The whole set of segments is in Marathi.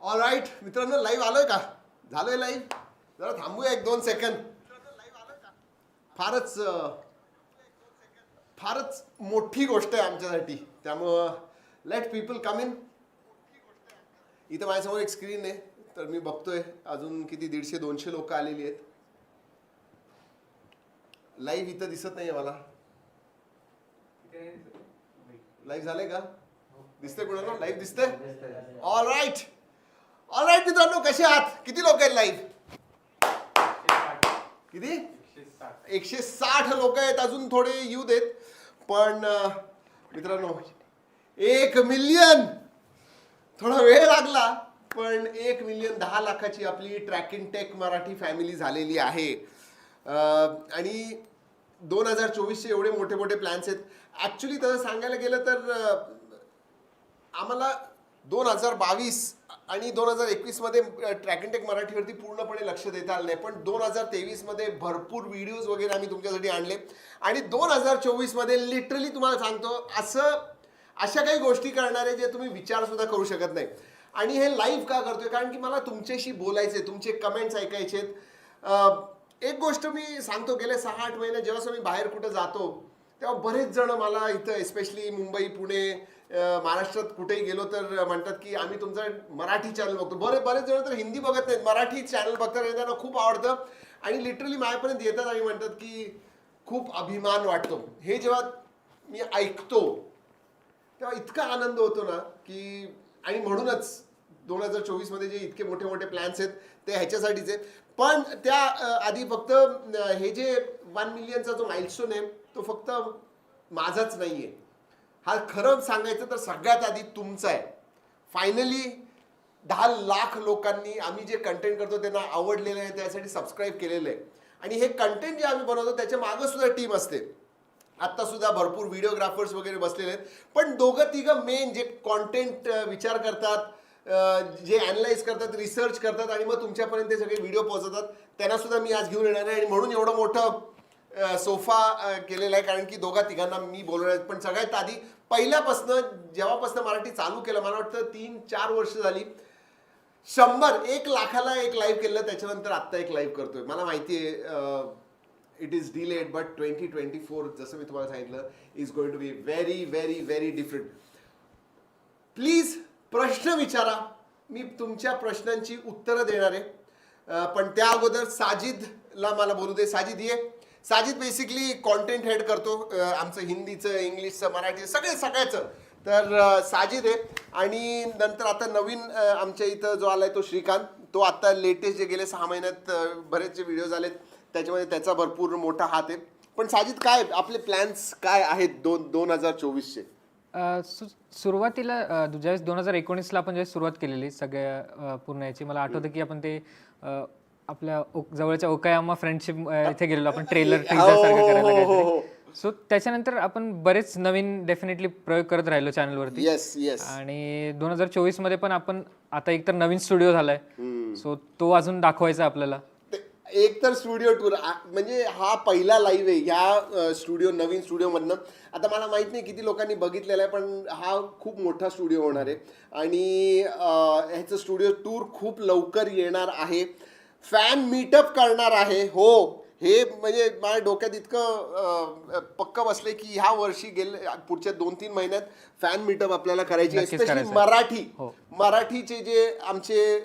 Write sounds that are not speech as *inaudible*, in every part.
ऑल राईट मित्रांनो लाईव्ह आलोय का? झालोय लाईव्ह जरा थांबूया एक दोन सेकंद फारच फारच मोठी गोष्ट आहे आमच्यासाठी. त्यामुळं लेट पीपल कम इन इथं माझ्यासमोर एक स्क्रीन आहे. तर मी बघतोय अजून किती दीडशे दोनशे लोक आलेली आहेत. लाईव्ह इथं दिसत नाहीये मला. लाईव्ह झालंय का? दिसते कुणाला? लाईव्ह दिसते ऑल राईट ऑल राईट मित्रांनो कसे आहात? किती लोक आहेत लाईव्ह किती? एकशे साठ लोक आहेत. अजून थोडे येऊ देत. पण मित्रांनो एक मिलियन थोडा वेळ लागला पण एक मिलियन दहा लाखाची आपली track in tech Marathi family झालेली आहे. आणि दोन हजार चोवीसचे एवढे मोठे मोठे प्लॅन्स आहेत. ॲक्च्युली तसं सांगायला गेलं तर आम्हाला दोन हजार बावीस आणि दोन हजार एकवीसमध्ये ट्रॅक अँड टेक मराठीवरती पूर्णपणे लक्ष देता आलं नाही. पण दोन हजार तेवीसमध्ये भरपूर व्हिडिओज वगैरे आम्ही तुमच्यासाठी आणले. आणि दोन हजार चोवीसमध्ये लिटरली तुम्हाला सांगतो असं अशा काही गोष्टी करणारे जे तुम्ही विचारसुद्धा करू शकत नाही. आणि हे लाईव्ह का करतोय? कारण की मला तुमच्याशी बोलायचे तुमचे कमेंट्स ऐकायचे आहेत. एक गोष्ट मी सांगतो गेले सहा आठ महिने जेव्हा मी बाहेर कुठं जातो तेव्हा बरेच जण मला इथं एस्पेशली मुंबई पुणे महाराष्ट्रात कुठेही गेलो तर म्हणतात की आम्ही तुमचा मराठी चॅनल बघतो. बरे बरेच जण तर हिंदी बघत नाहीत. मराठी चॅनल बघतात आणि त्यांना खूप आवडतं. आणि लिटरली माझ्यापर्यंत येतात आणि म्हणतात की खूप अभिमान वाटतो. हे जेव्हा मी ऐकतो तेव्हा इतका आनंद होतो ना की आणि म्हणूनच दोन हजार चोवीसमध्ये जे इतके मोठे मोठे प्लॅन्स आहेत ते ह्याच्यासाठीच आहे पण त्या आधी फक्त हे जे वन मिलियनचा जो माइलस्टोन आहे तो फक्त माझाच नाही आहे हा खरं सांगायचं तर सगळ्यात आधी तुमचा आहे. फायनली दहा लाख लोकांनी आम्ही जे कंटेंट करतो त्यांना आवडलेलं आहे त्यासाठी सबस्क्राईब केलेलं आहे. आणि हे कंटेंट जे आम्ही बनवतो त्याच्या मागं सुद्धा टीम असते. आत्ता सुद्धा भरपूर व्हिडिओग्राफर्स वगैरे बसलेले आहेत. पण दोघं तिघं मेन जे कॉन्टेंट विचार करतात जे अनालाइज करतात रिसर्च करतात आणि मग तुमच्यापर्यंत ते सगळे व्हिडिओ पोहोचवतात त्यांना सुद्धा मी आज घेऊन येणार आहे. आणि म्हणून एवढं मोठं सोफा केलेला आहे. कारण की दोघा तिघांना मी बोलवणार पण सगळ्यात आधी पहिल्यापासनं जेव्हापासनं मराठी चालू केलं मला वाटतं तीन चार वर्ष झाली शंभर एक लाखाला एक लाईव्ह केलं त्याच्यानंतर आत्ता एक लाईव्ह करतोय. मला माहिती आहे it is delayed but twenty twenty four जसं मी तुम्हाला सांगितलं is going to be very very very different please प्रश्न विचारा. मी तुमच्या प्रश्नांची उत्तरं देणार आहे. पण त्या अगोदर साजिदला मला बोलू दे. साजिद ये. साजिद बेसिकली कॉन्टेंट हेड करतो. आमचं हिंदीचं इंग्लिशचं मराठी सगळे सगळ्याचं. तर साजिद आहे. आणि नंतर आता नवीन आमच्या इथं जो आलाय तो श्रीकांत. तो आता लेटेस्ट जे गेले सहा महिन्यात बरेचसे व्हिडिओ झालेत. त्याच्यामध्ये त्याचा भरपूर मोठा हात आहे. पण साजिद काय आपले प्लॅन्स काय आहेत दोन दोन हजार चोवीसचे? सु- सुरुवातीला ज्यावेळेस दोन हजार एकोणीसला आपण ज्यावेळेस सुरुवात केलेली सगळ्या पूर्ण याची मला आठवतं की आपण ते आपल्या ओक- जवळच्या ओकायामा फ्रेंडशिप इथे गेलेलो आपण ट्रेलर हो, टीजर सारखं हो, करायला हो, हो, काहीतरी. सो त्याच्यानंतर आपण बरेच नवीन डेफिनेटली प्रयोग करत राहिलो चॅनलवरती येस येस आणि दोन हजार चोवीसमध्ये पण आपण आता एकतर नवीन स्टुडिओ झालाय. सो तो अजून दाखवायचा आपल्याला. ते- एक तर स्टुडिओ टूर म्हणजे हा पहिला लाईव्ह आहे ह्या स्टुडिओ नवीन स्टुडिओ मधनं. आता मला माहीत नाही किती लोकांनी बघितलेला आहे पण हा खूप मोठा स्टुडिओ होणार आहे. आणि अं, ह्याचं स्टुडिओ टूर खूप लवकर येणार आहे. फॅन मीटअप करणार आहे हो हे म्हणजे माझ्या डोक्यात इतकं पक्क बसले की ह्या वर्षी गेले पुढच्या दोन तीन महिन्यात फॅन मीटअप आपल्याला करायची स्पेशली. मराठी हो. मराठीचे जे आमचे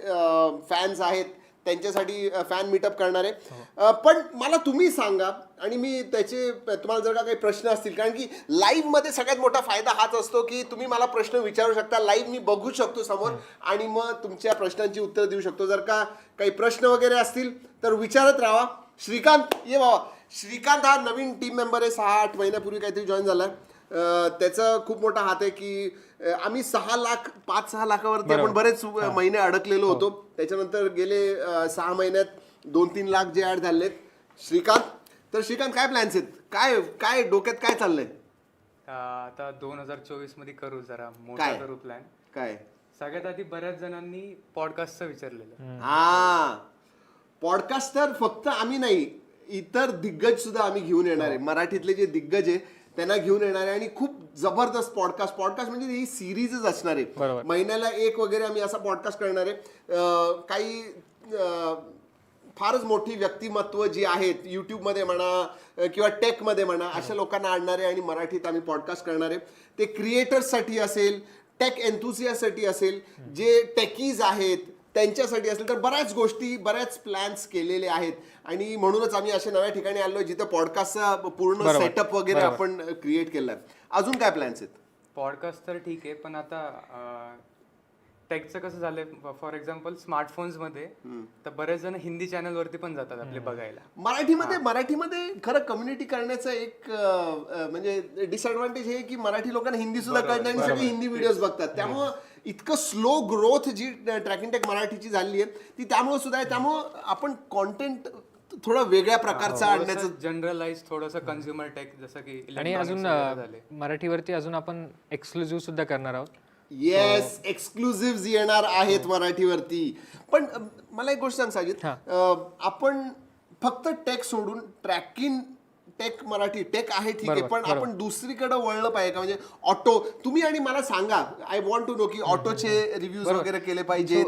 फॅन्स आहेत त्यांच्यासाठी फॅन मीटअप करणार आहे अ, पण मला तुम्ही सांगा आणि मी त्याचे तुम्हाला जर का काही प्रश्न असतील कारण की लाईव्हमध्ये सगळ्यात मोठा फायदा हाच असतो की तुम्ही मला प्रश्न विचारू शकता लाईव्ह मी बघू शकतो समोर आणि मग तुमच्या प्रश्नांची उत्तर देऊ शकतो. जर का काही प्रश्न वगैरे असतील तर विचारत राहा. श्रीकांत ये बाबा. श्रीकांत हा नवीन टीम मेंबर आहे सहा आठ महिन्यापूर्वी काहीतरी जॉईन झाला. त्याचा खूप मोठा हात आहे की आम्ही सहा लाख पाच सहा लाखावरती आपण बरेच महिने अडकलेलो होतो. त्याच्यानंतर गेले सहा महिन्यात दोन तीन लाख जे ऍड झालेत. श्रीकांत तर श्रीकांत काय प्लॅन्स आहेत? काय काय डोक्यात काय चाललंय? अं, आता दोन हजार चोवीसमध्ये करू जरा मोठा काय? करू प्लॅन काय? सगळ्यात आधी बऱ्याच जणांनी पॉडकास्टचं विचारलेलं. हा. पॉडकास्ट तर फक्त आम्ही नाही इतर दिग्गज सुद्धा आम्ही घेऊन येणार आहे. मराठीतले जे दिग्गज आहे त्यांना घेऊन येणार आहे आणि खूप जबरदस्त पॉडकास्ट पॉडकास्ट म्हणजे ही सिरीजच असणार आहे. महिन्याला एक वगैरे आम्ही असा पॉडकास्ट करणार आहे. अं, काही अं, फारच मोठी व्यक्तिमत्व जी आहेत युट्यूबमध्ये म्हणा किंवा टेकमध्ये म्हणा अशा लोकांना आणणार आणि मराठीत आम्ही पॉडकास्ट करणार. आहे ते क्रिएटर्ससाठी असेल टेक एन्थुसियासाठी असेल जे टेकीज आहेत त्यांच्यासाठी असेल तर बऱ्याच गोष्टी बऱ्याच प्लॅन्स केलेले आहेत. आणि म्हणूनच आम्ही अशा नव्या ठिकाणी आलो जिथं पॉडकास्टचा पूर्ण सेटअप वगैरे आपण क्रिएट केला अजून काय प्लॅन्स आहेत? पॉडकास्ट तर ठीक आहे पण आता टेकचं कसं झालंय फॉर एक्झाम्पल स्मार्टफोन्समध्ये तर बरेच जण हिंदी चॅनलवरती पण जातात आपले बघायला. मराठीमध्ये मराठीमध्ये खरं कम्युनिटी करण्याचं एक अं, म्हणजे डिसएडव्हान्टेज हे की मराठी लोकांना हिंदी सुद्धा कळत नाही आणि सगळे हिंदी व्हिडिओज बघतात. त्यामुळं इतकं स्लो ग्रोथ जी ट्रॅकिंग टेक मराठीची झाली आहे ती त्यामुळे सुद्धा आहे. त्यामुळं आपण कॉन्टेंट थोडा वेगळ्या प्रकारचा आणण्याचं जनरलाइज थोडंसं कन्झ्युमर टेक जसं की आणि electronics अजून वगैरे अ, झाले. मराठीवरती अजून आपण एक्सक्लुझिव्ह सुद्धा करणार आहोत. येस एक्सक्लुझिव्ह येणार आहेत मराठीवरती. पण अं, मला एक गोष्ट सांग साजिद. अं, आपण फक्त टेक सोडून ट्रॅकिंग टेक मराठी टेक आहे ठीक आहे पण आपण दुसरीकडे वळलं पाहिजे का? म्हणजे ऑटो तुम्ही आणि मला सांगा. आय वॉन्ट टू नो की ऑटोचे *laughs* रिव्ह्यूज वगैरे केले पाहिजेत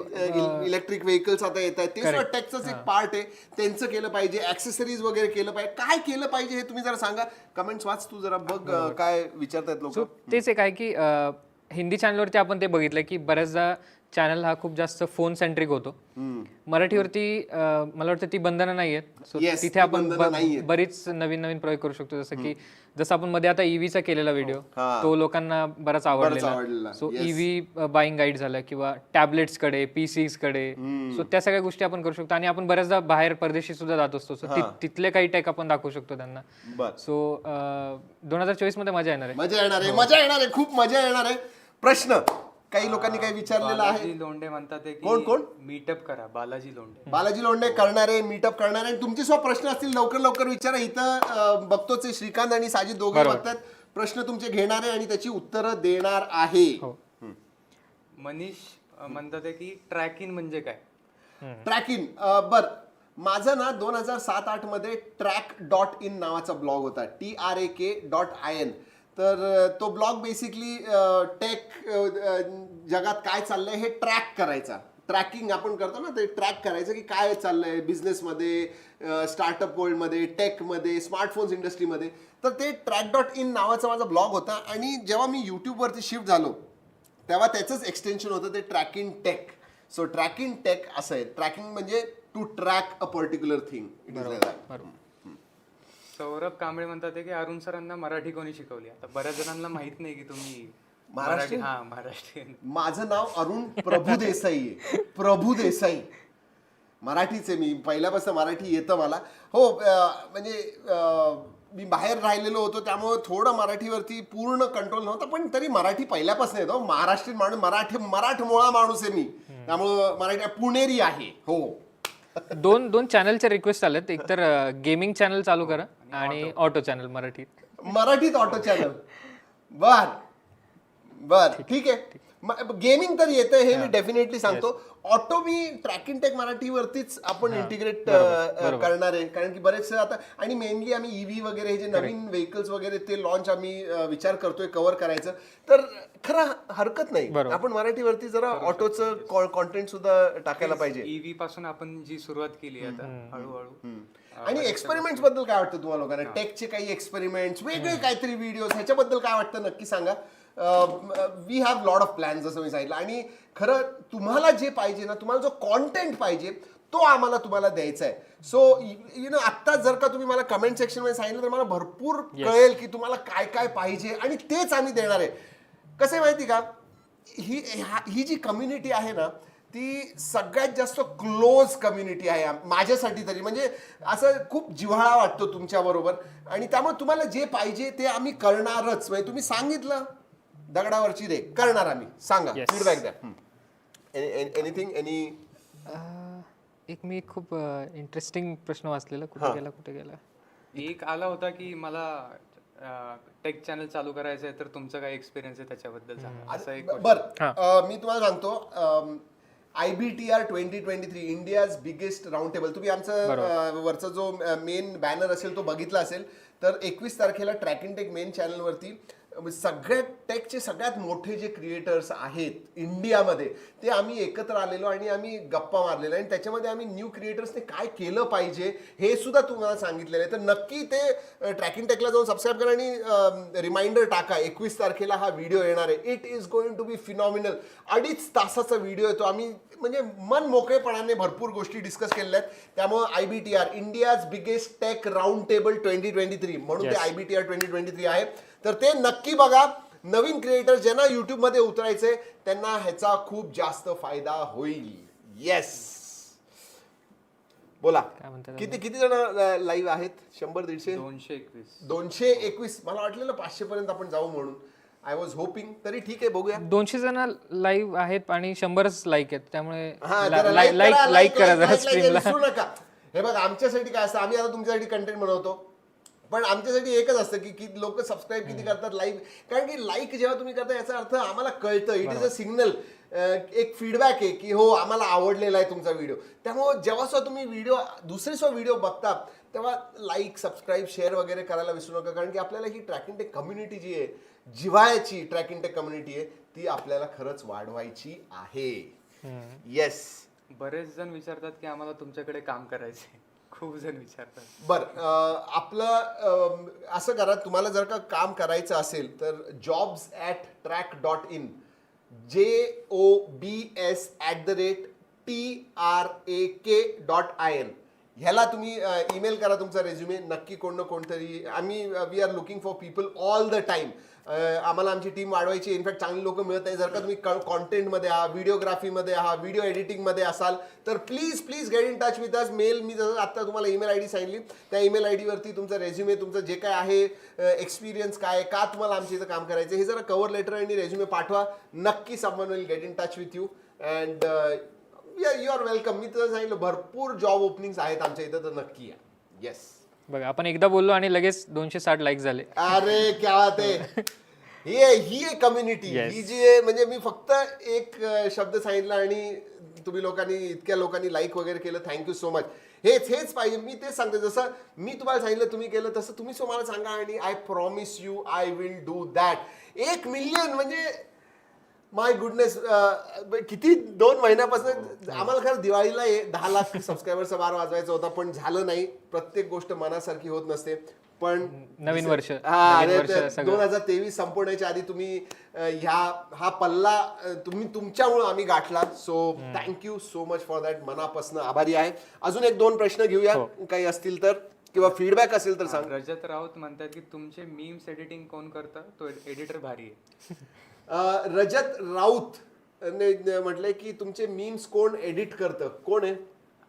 इलेक्ट्रिक व्हेकल्स आता येत आहेत. ते सुद्धा टेकचंच एक पार्ट आहे. त्यांचं केलं पाहिजे ऍक्सेसरीज वगैरे केलं पाहिजे. काय केलं पाहिजे हे तुम्ही जरा सांगा. कमेंट्स वाच तू जरा बघ अं, काय विचारतायत लोक. सो तेच एक आहे की अ, हिंदी चॅनलवरती आपण ते बघितलं की बऱ्याचदा चॅनल हा खूप जास्त फोन सेंट्रिक होतो. मराठीवरती अ, मला वाटतं ती बंधनं नाही आहेत. सो Yes, तिथे ती आपण बंधनं ब- नाहीयेत. बरीच नवीन नवीन प्रयोग करू शकतो. जसं की जसं आपण मध्ये आता ईव्हीचा केलेला व्हिडिओ हा. तो लोकांना बराच आवडलेला, आवडलेला. So yes. EV buying guide झालं किंवा टॅबलेट्सकडे पीसीजकडे. सो त्या सगळ्या गोष्टी आपण करू शकतो. आणि आपण बऱ्याचदा बाहेर परदेशी सुद्धा जात असतो. सो तिथले काही टेक आपण दाखवू शकतो त्यांना. बर. सो दोन हजार चोवीसमध्ये मजा येणार आहे. मजा येणार आहे मजा येणार आहे. खूप मजा येणार आहे. प्रश्न. काही लोकांनी काही विचारलेला आहे. बालाजी लोंढे म्हणतात आहे कोण, कोण? की मीटअप करा बालाजी लोंढे. बालाजी लोंढे करणारे मीटअप करणारे. आणि तुमचे सुद्धा प्रश्न असतील लवकर लवकर विचारा. इथं अं, बघतोच आहे श्रीकांत आणि साजिद दोघे बघतात. प्रश्न तुमचे घेणारे आणि त्याची उत्तरं देणार आहे. हो. मनीष अ, म्हणतात आहे की ट्रॅकिंग म्हणजे काय? ट्रॅकिंग बर. माझा ना दोन हजार सात आठमध्ये ट्रॅक डॉट इन नावाचा ब्लॉग होता. T R A K dot I N तर तो ब्लॉग बेसिकली टेक जगात काय चाललंय हे ट्रॅक करायचा. ट्रॅकिंग आपण करतो ना ते ट्रॅक करायचं की काय चाललंय बिझनेसमध्ये स्टार्टअप वर्ल्डमध्ये टेकमध्ये स्मार्टफोन्स इंडस्ट्रीमध्ये तर ते ट्रॅक डॉट इन नावाचा माझा ब्लॉग होता आणि जेव्हा मी यूट्यूबवरती शिफ्ट झालो तेव्हा त्याचंच एक्सटेन्शन होतं ते track in tech so track in tech असं आहे. ट्रॅकिंग म्हणजे to track a particular thing it is बरोबर. सौरभ कांबळे म्हणतात आहे की अरुण सरांना मराठी कोणी शिकवली? आता बऱ्याच जणांना माहीत नाही की तुम्ही महाराष्ट्रीयन? मराठी- हा महाराष्ट्रीयन. माझं नाव अरुण प्रभू देसाई आहे. प्रभू देसाई. मराठीच मी. पहिल्यापासून मराठी येतं मला. हो अं, म्हणजे अं, मी बाहेर राहिलेलो होतो त्यामुळे थोडं मराठीवरती पूर्ण कंट्रोल नव्हता पण तरी मराठी पहिल्यापासून येतो. महाराष्ट्रीयन माणूस मराठी मराठमोळा माणूस आहे मी. त्यामुळं मराठी पुणेरी आहे. हो. दोन दोन चॅनलचे रिक्वेस्ट आलेत. एक तर गेमिंग चॅनल चालू करा आणि ऑटो चॅनल मराठीत. मराठीत ऑटो चॅनल बर. बर. ठीक आहे. गेमिंग तर येतं हे मी डेफिनेटली सांगतो. ऑटो मी ट्रॅकिंग टेक मराठीवरतीच आपण इंटिग्रेट करणार आहे. कारण की बरेचसे आता आणि मेनली आम्ही ईव्ही वगैरे हे जे नवीन व्हेकल्स वगैरे ते लॉन्च आम्ही विचार करतोय कव्हर करायचं. तर खरं हरकत नाही. आपण मराठीवरती जरा ऑटोचं कॉन्टेंट सुद्धा टाकायला पाहिजे. ईव्ही पासून आपण जी सुरुवात केली आता हळूहळू. आणि एक्सपेरिमेंट्सबद्दल काय वाटतं तुम्हाला लोकांना? टेकचे काही एक्सपेरिमेंट्स वेगळे काहीतरी व्हिडिओ ह्याच्याबद्दल काय वाटतं नक्की सांगा. We have lot of plans जसं मी सांगितलं. आणि खरं तुम्हाला जे पाहिजे ना तुम्हाला जो कॉन्टेंट पाहिजे तो आम्हाला तुम्हाला द्यायचा आहे. सो यु नो आत्ता जर का तुम्ही मला कमेंट सेक्शनमध्ये सांगितलं तर मला भरपूर कळेल की तुम्हाला काय काय पाहिजे आणि तेच आम्ही देणार आहे. कसं आहे माहिती का? ही ही जी कम्युनिटी आहे ना ती सगळ्यात जास्त क्लोज कम्युनिटी आहे माझ्यासाठी तरी. म्हणजे असं खूप जिव्हाळा वाटतो तुमच्या बरोबर आणि त्यामुळे तुम्हाला जे पाहिजे ते आम्ही करणारच. म्हणजे तुम्ही सांगितलं दगडावरची रे करणार आम्ही. सांगा Yes. फीडबॅक द्या. एनिथिंग एनी अं, एक मी खूप इंटरेस्टिंग प्रश्न वाचलेला कुठे गेला कुठे गेला? एक आला होता की मला टेक चॅनल चालू करायचं आहे तर तुमचं काय एक्सपिरियन्स आहे त्याच्याबद्दल सांगा. असं एक बर. अं, मी तुम्हाला सांगतो I B T R twenty twenty three India's biggest round table तुम्ही आमचं अं, वरचा जो मेन बॅनर असेल तो बघितला असेल तर एकवीस तारखेला ट्रॅक इन टेक मेन चॅनलवरती सगळ्यात टेकचे सगळ्यात मोठे जे क्रिएटर्स आहेत इंडियामध्ये ते आम्ही एकत्र आलेलो आणि आम्ही गप्पा मारलेलो आणि त्याच्यामध्ये आम्ही न्यू क्रिएटर्सने काय केलं पाहिजे हे सुद्धा तुम्हाला सांगितलेलं आहे. तर नक्की ते ट्रॅकिंग टेकला जाऊन सबस्क्राईब करा आणि रिमाइंडर टाका एकवीस तारखेला हा व्हिडिओ येणार आहे. It is going to be phenomenal अडीच तासाचा व्हिडिओ येतो. आम्ही म्हणजे मन मोकळेपणाने भरपूर गोष्टी डिस्कस केलेल्या आहेत. त्यामुळे I B T R India's biggest tech round table twenty twenty three म्हणून ते I B T R twenty twenty three आहे. तर ते नक्की बघा. नवीन क्रिएटर ज्यांना युट्यूबमध्ये उतरायचे त्यांना ह्याचा खूप जास्त फायदा होईल. येस बोला. काय म्हणतात किती किती जण लाईव्ह आहेत? शंभर दीडशे? दोनशे एकवीस. दोनशे एकवीस. मला वाटलेलं पाचशे पर्यंत आपण जाऊ म्हणून. आय वॉज होपिंग तरी ठीक आहे बघूया. दोनशे जण लाईव्ह आहेत आणि शंभरच लाईक आहेत. त्यामुळे हा, लाईक लाईक करा जरा स्ट्रीमला नका. हे बघा आमच्यासाठी काय असतं? आम्ही आता तुमच्यासाठी कंटेंट बनवतो. पण आमच्यासाठी एकच असतं की की लोक सबस्क्राईब किती करतात लाईक कारण की लाईक जेव्हा तुम्ही करता याचा अर्थ आम्हाला कळतं. इट इज अ सिग्नल एक फीडबॅक आहे की हो आम्हाला आवडलेला आहे तुमचा व्हिडिओ त्यामुळे जेव्हा सुद्धा तुम्ही व्हिडिओ दुसरे सुद्धा व्हिडिओ बघता तेव्हा लाईक सबस्क्राईब शेअर वगैरे करायला विसरू नका. कारण की आपल्याला ही ट्रॅकिंग टेक कम्युनिटी जी आहे जिव्हाळ्याची ट्रॅकिंग टेक कम्युनिटी आहे ती आपल्याला खरंच वाढवायची आहे. येस बरेच जण विचारतात की आम्हाला तुमच्याकडे काम करायचे खूप जण विचारतात. बर आपलं असं करा तुम्हाला जर का काम करायचं असेल तर jobs at track dot in J O B S at the rate T R A K dot I N ह्याला तुम्ही ईमेल करा तुमचा रेझ्युमे नक्की कोण ना कोणतरी आम्ही we are looking for people all the time आम्हाला आमची टीम वाढवायची इनफॅक्ट चांगली लोक मिळत नाही जर का तुम्ही कॉन्टेंटमध्ये आहात व्हिडिओग्राफीमध्ये आहात व्हिडिओ एडिटिंगमध्ये असाल तर please please get in touch with us mail मी जसं आत्ता तुम्हाला ईमेल आय डी सांगितली. त्या ईमेल आय डीवरती तुमचा रेझ्युमे तुमचं जे काय आहे एक्सपिरियन्स काय आहे, का तुम्हाला आमच्या इथं काम करायचं हे जरा कवर लेटर आणि रेझ्युमे पाठवा. नक्की someone will get in touch with you and you are welcome मी तुला सांगितलं भरपूर जॉब ओपनिंग्स आहेत आमच्या इथं तर नक्की या. येस बघा आपण एकदा बोललो आणि लगेच दोनशे साठ लाईक झाले. अरे क्या आहे. *laughs* ही ही कम्युनिटी. ही जी आहे म्हणजे मी फक्त एक शब्द सांगितला आणि तुम्ही लोकांनी इतक्या लोकांनी लाईक वगैरे केलं. थँक्यू सो मच हेच हेच पाहिजे. मी तेच सांगते. जसं मी तुम्हाला सांगितलं तुम्ही केलं तसं तुम्ही मला सांगा आणि I promise you I will do that एक मिलियन म्हणजे माय गुडनेस किती दोन महिन्यापासून आम्हाला खरं दिवाळीला हे दहा लाख सबस्क्रायबरचा बार वाजवायचा होता पण झालं नाही. प्रत्येक गोष्ट मनासारखी होत नसते. पण नवीन वर्ष, हा. दोन हजार तेवीस संपवण्याच्या आधी तुम्ही ह्या हा पल्ला तुम्ही तुमच्यामुळं आम्ही गाठला. So thank you so much for that मनापासून आभारी आहे. अजून एक दोन प्रश्न घेऊया. हो. काही असतील तर किंवा फीडबॅक असेल तर सांग. रजत राऊत म्हणतात की तुमचे मीम्स एडिटिंग कोण करतं? तो एडिटर भारी आहे. *laughs* रजत राऊत ने म्हटलंय की तुमचे मीम्स कोण एडिट करतं? कोण आहे?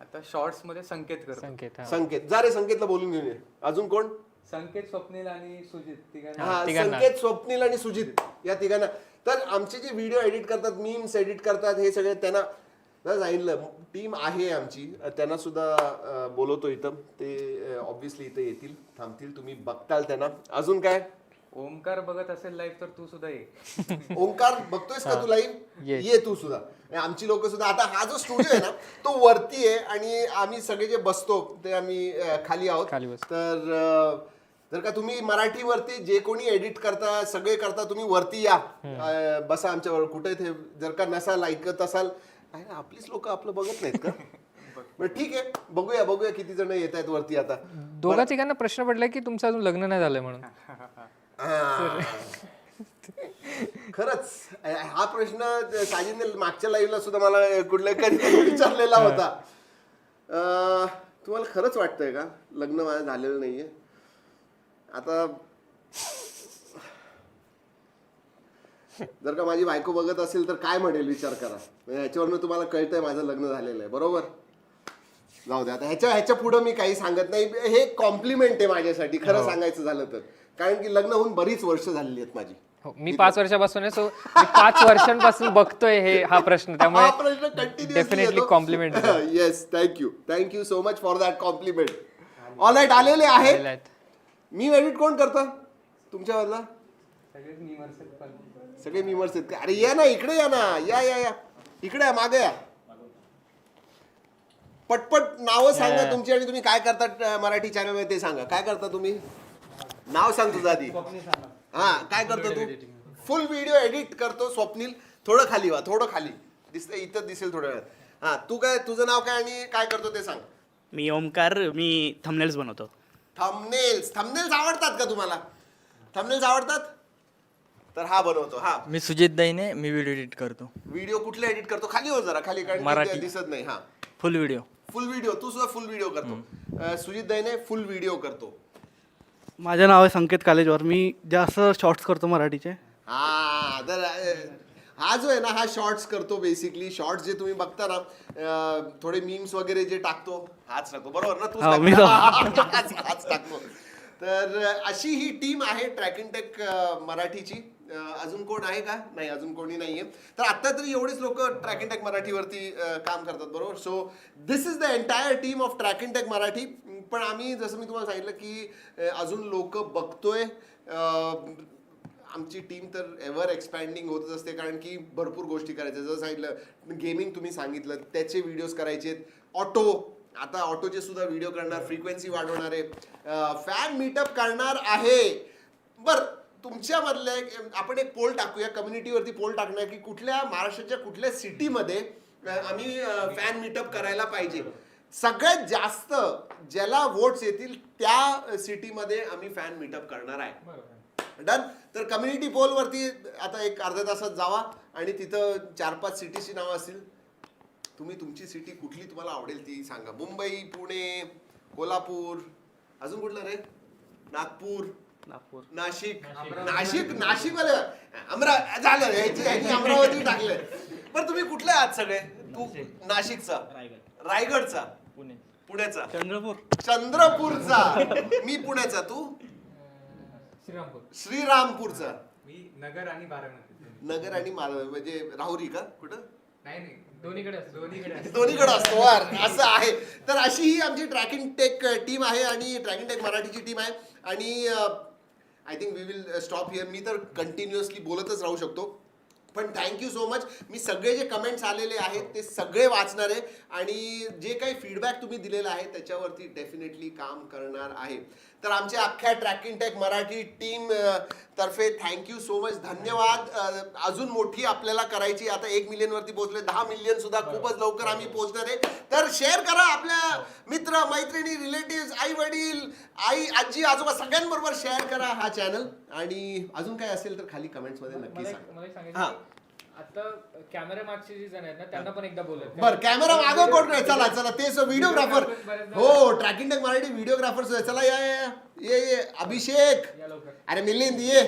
आता शॉर्ट्समध्ये संकेत करतो. संकेत हा. संकेत. जा रे संकेतला बोलून घेऊन ये. अजून कोण? संकेत स्वप्नील आणि सुजित तिघांना. हा तिघांना. संकेत स्वप्नील आणि सुजित या तिघांना. तर आमचे जे व्हिडिओ एडिट करतात मीम्स एडिट करतात हे सगळे त्यांना सांगितलं टीम आहे आमची. त्यांना सुद्धा अं, बोलवतो इथं. ते ऑब्विसली इथं येतील थांबतील. तुम्ही बघताल त्यांना. अजून काय? ओमकार बघत असेल लाईव्ह तर तू सुद्धा ये. *laughs* ओंकार बघतोयस का तू लाईव्ह Yes. ये तू सुद्धा. आणि आमची लोक सुद्धा. आता हा जो स्टुडिओ आहे ना *laughs* तो वरती आहे आणि आम्ही सगळे जे बसतो ते आम्ही अं, खाली आहोत. खाली बसतो. तर अं, जर का तुम्ही मराठीवरती जे कोणी एडिट करता सगळे करता तुम्ही वरती या. अं, बसा आमच्यावर कुठे ते जर का नसाल ऐकत असाल. काय आपलीच लोक आपलं बघत नाहीत का? *laughs* बरं ठीक आहे. बघूया बघूया किती जण येत आहेत वरती आता. दोघा तिघांना प्रश्न पडलाय की तुमचं अजून लग्न नाही झालंय म्हणून. हा. खरंच. हा प्रश्न साजिदने मागच्या लाईव्हला सुद्धा मला कुठल्या कधी विचारलेला होता. अ, तुम्हाला खरंच वाटतंय का? लग्न माझं झालेलं नाहीये. आता जर का माझी बायको बघत असेल तर काय म्हणेल? विचार करा. म्हणजे ह्याच्यावरनं तुम्हाला कळतंय माझं लग्न झालेलं आहे. बरोबर? जाऊ दे. आता ह्याच्या ह्याच्या पुढं मी काही सांगत नाही. हे कॉम्प्लिमेंट आहे माझ्यासाठी. खरं सांगायचं झालं तर. कारण की लग्न होऊन बरीच वर्ष झालेली आहेत माझी. हो, मी पाच वर्षापासून आहे सो मी पाच वर्षांपासून बघतोय हे हा प्रश्न हा त्यामुळे प्रश्न continue compliment yes thank you thank you so much for that compliment all right आलेले आहेत. मी एडिट कोण करतं? मीमर्स पण सगळे मीमर्स आहेत का? अरे या ना इकडे या ना. या या या. इकडे या मागे या. पटपट नावं सांगा तुमची आणि तुम्ही काय करता अं, मराठी चॅनलमध्ये ते सांगा. काय करता तुम्ही? नाव सांग तुझं आधी. हा काय करतो तू? फुल व्हिडिओ एडिट करतो स्वप्नील. थोडं खाली वा थोडं खाली. दिसतंय इथं दिसेल थोड्या वेळात. हा तू काय तुझं नाव काय आणि काय करतो ते सांग. मी ओमकार मी थंबनेल्स बनवतो. थंबनेल्स थंबनेल्स आवडतात का तुम्हाला? थंबनेल्स आवडतात? तर हा बनवतो हा. मी सुजित दैने मी व्हिडिओ एडिट करतो. व्हिडिओ कुठले एडिट करतो? खाली हो जरा खाली कारण मराठी. दिसत नाही हा. फुल व्हिडिओ फुल व्हिडिओ तू सुद्धा फुल व्हिडिओ करतो. अं, सुजित दैने फुल व्हिडिओ करतो. माझं नाव आहे संकेत कालेजवर. मी जास्त शॉर्ट्स करतो मराठीचे. हा तर हा जो आहे ना हा शॉर्ट्स करतो बेसिकली शॉर्ट्स जे तुम्ही बघता ना अं, थोडे मीम्स वगैरे जे टाकतो हाच टाकतो बरोबर ना? तूच हा. मी तो. *laughs* हाच हाच टाकतो. तर अं, अशी ही टीम आहे ट्रॅक अँड टेक मराठीची. अजून कोण आहे का? नाही अजून कोणी नाहीये. तर आता तरी एवढेच लोक ट्रॅक अँड टॅक मराठीवरती काम करतात बरोबर? So this is the entire team of track and tech Marathi. पण आम्ही जसं मी तुम्हाला सांगितलं की अजून लोक बघतोय. आमची टीम तर एव्हर एक्सपॅन्डिंग होतच असते कारण की भरपूर गोष्टी करायच्या. जसं सांगितलं गेमिंग तुम्ही सांगितलं त्याचे व्हिडिओज करायचे ऑटो आता ऑटोचे सुद्धा व्हिडिओ करणार फ्रिक्वेन्सी वाढवणार आहे फॅन मीटअप करणार आहे. बरं तुमच्यामधल्या एक- आपण एक पोल टाकूया कम्युनिटीवरती पोल टाकणार की कुठल्या महाराष्ट्राच्या कुठल्या सिटीमध्ये आम्ही फॅन मीटअप करायला पाहिजे. सगळ्यात जास्त ज्याला वोट्स येतील त्या सिटीमध्ये आम्ही फॅन मीटअप करणार आहे. डन? तर कम्युनिटी पोल वरती आता एक अर्ध्या तासात जावा आणि तिथं चार पाच सिटीची नावं असतील. तुम्ही तुमची सिटी कुठली तुम्हाला आवडेल ती सांगा. मुंबई पुणे कोल्हापूर अजून कुठलं रे? नागपूर नागपूर. नाशिक. नाशिक. नाशिक वाले अमरा झालं ह्याची ह्याची अमरावती टाकलंय पण तुम्ही कुठले आहात सगळे? तू नाशिकचा. रायगडचा. पुणे. पुण्याचा. चंद्रपूर. चंद्रपूरचा. मी पुण्याचा तू? श्रीरामपूर. श्रीरामपूरचा. मी नगर आणि बारामती. नगर आणि म्हणजे राहुरी का? कुठं? नाही नाही. दोन्हीकडे असतो. दोन्हीकडे असतं. दोन्हीकडे असतो. वार. असं आहे. तर अशी ही आमची ट्रॅकिंग टेक टीम आहे आणि ट्रॅकिंग टेक मराठीची टीम आहे. आणि I think we will stop here मी तर कंटिन्युअसली बोलतच राहू शकतो. पण थँक्यू सो मच मी सगळे जे कमेंट्स आलेले आहेत ते सगळे वाचणार आहे. आणि जे काही फीडबॅक तुम्ही दिलेला आहे त्याच्यावरती डेफिनेटली काम करणार आहे. तर आमच्या अख्ख्या ट्रॅकिंग टेक मराठी टीम तर्फे थँक्यू सो मच धन्यवाद. अजून मोठी आपल्याला करायची आता एक मिलियन वरती पोहोचले. दहा मिलियन सुद्धा खूपच लवकर आम्ही पोहोचणार आहे. तर शेअर करा आपल्या मित्र मैत्रिणी रिलेटिव्ह आई वडील आई आजी आजोबा सगळ्यांबरोबर शेअर करा हा चॅनल आणि अजून काय असेल तर खाली कमेंट्समध्ये नक्की सांगा. हा. आता कॅमेरा मागचे जे जण आहेत ना त्यांना पण एकदा बोलत बर कॅमेरा मागं कोण चला चला तेच व्हिडिओग्राफर हो ट्रॅकिंग टेक मराठी व्हिडिओग्राफर चला या या, या. ये ये अभिषेक. अरे मिलिंद ये.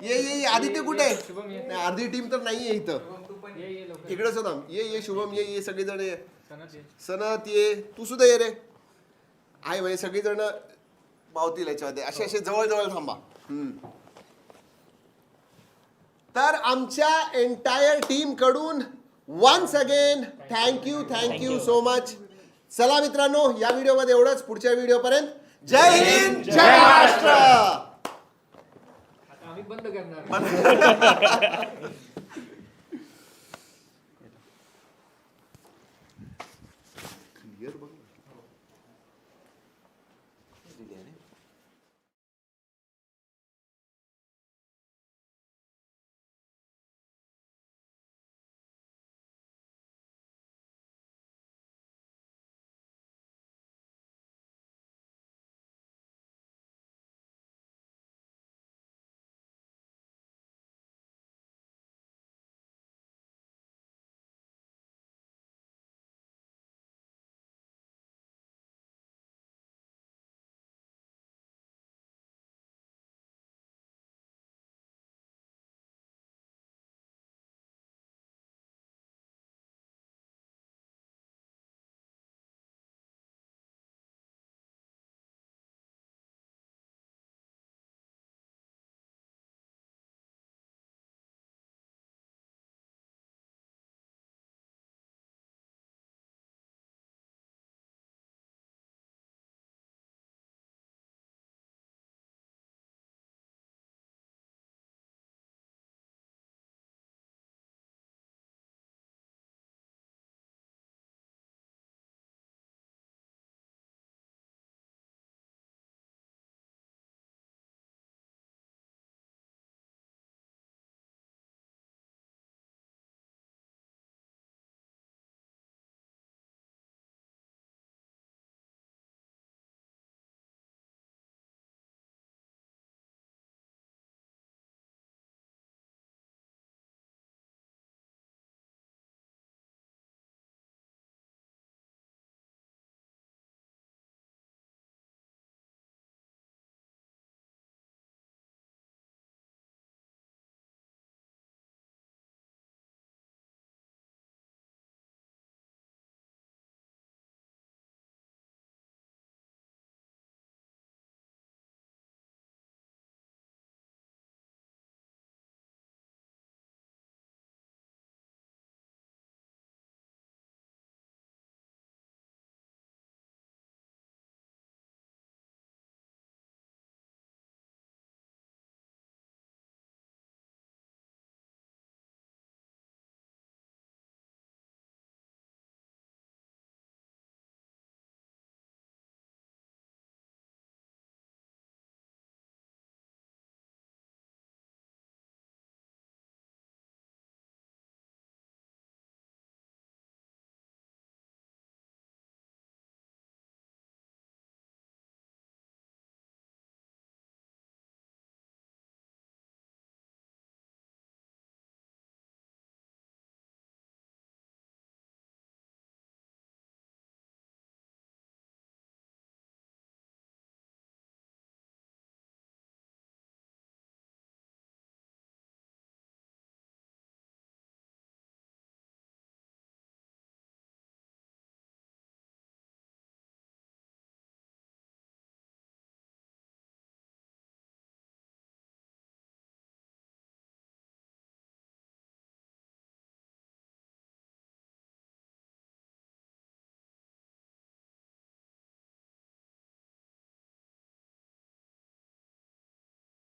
ये ये ये. आदित्य कुठे? आहे? शुभम ये. नाही, अर्धी टीम तर नाहीये इथं. ये ये इकडेच होता ये ये शुभम ये ये सगळेजण ये. सनत ये. सनत ये. तू सुद्धा ये रे. आहे म्हणजे सगळीजण पावतील याच्यामध्ये. असे असे जवळ जवळ थांबा. हम्म. तर आमच्या एंटायर टीमकडून once again thank you thank you so much चला मित्रांनो या व्हिडिओमध्ये एवढंच. पुढच्या व्हिडिओ पर्यंत जय हिंद जय महाराष्ट्र. बंद करणार. *laughs*